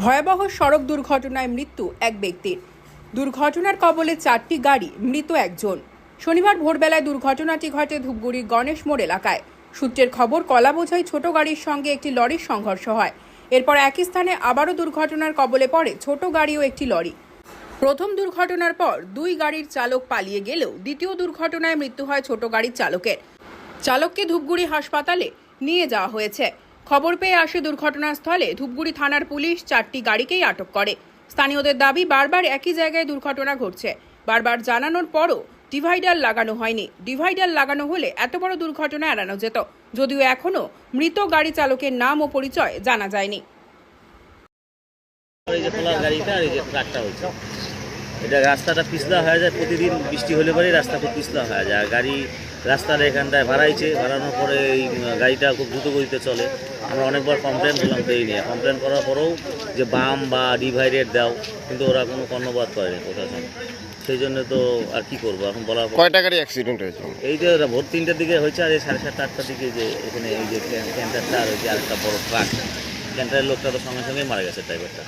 ভয়াবহ সড়ক দুর্ঘটনায় মৃত্যু এক ব্যক্তির। দুর্ঘটনার কবলে চারটি গাড়ি, মৃত একজন। শনিবার ভোরবেলায় দুর্ঘটনাটি ঘটে ধূপগুড়ির গণেশ মোড় এলাকায়। সূত্রের খবর, কলাবোঝাই ছোট গাড়ির সঙ্গে একটি লরির সংঘর্ষ হয়। এরপর একই স্থানে আবারও দুর্ঘটনার কবলে পড়ে ছোট গাড়ি ও একটি লরি। প্রথম দুর্ঘটনার পর দুই গাড়ির চালক পালিয়ে গেলেও দ্বিতীয় দুর্ঘটনায় মৃত্যু হয় ছোট গাড়ির চালকের। চালককে ধূপগুড়ি হাসপাতালে নিয়ে যাওয়া হয়েছে। খবর পেয়ে আসে দুর্ঘটনাস্থলে। ধূপগুড়ি থানার পুলিশ চারটি গাড়িকেই আটক করে। স্থানীয়দের দাবি, বারবার একই জায়গায় দুর্ঘটনা ঘটছে। বারবার জানানোর পরও ডিভাইডার লাগানো হয়নি। ডিভাইডার লাগানো হলে এত বড় দুর্ঘটনা এড়ানো যেত। যদিও এখনও মৃত গাড়ি চালকের নাম ও পরিচয় জানা যায়নি। এটা রাস্তাটা পিছলা হয়ে যায়, প্রতিদিন বৃষ্টি হলে পরেই রাস্তা খুব পিছলা হয়ে যায়। গাড়ি রাস্তার এখানটায় ভাড়াইছে ভাড়ানোর পরে এই গাড়িটা খুব দ্রুত গতিতে চলে। আমরা অনেকবার কমপ্লেন করলাম এই নিয়ে কমপ্লেন করার পরেও যে বাম বা ডিভাইডেড দাও কিন্তু ওরা কোনো কর্ণপাত করেনি প্রশাসন। সেই জন্য তো আর কি করব এখন বলা কয়টা গাড়ি অ্যাক্সিডেন্ট হয়েছে? এই যে ভোর তিনটার দিকে হয়েছে আর এই সাড়ে সাতটা আটটার দিকে যে এখানে এই যে ক্যান্টারটা আর ওই যে আরেকটা বড় ট্রাক ক্যান্টারের লোকটা তো সঙ্গে সঙ্গেই মারা গেছে ড্রাইভারটা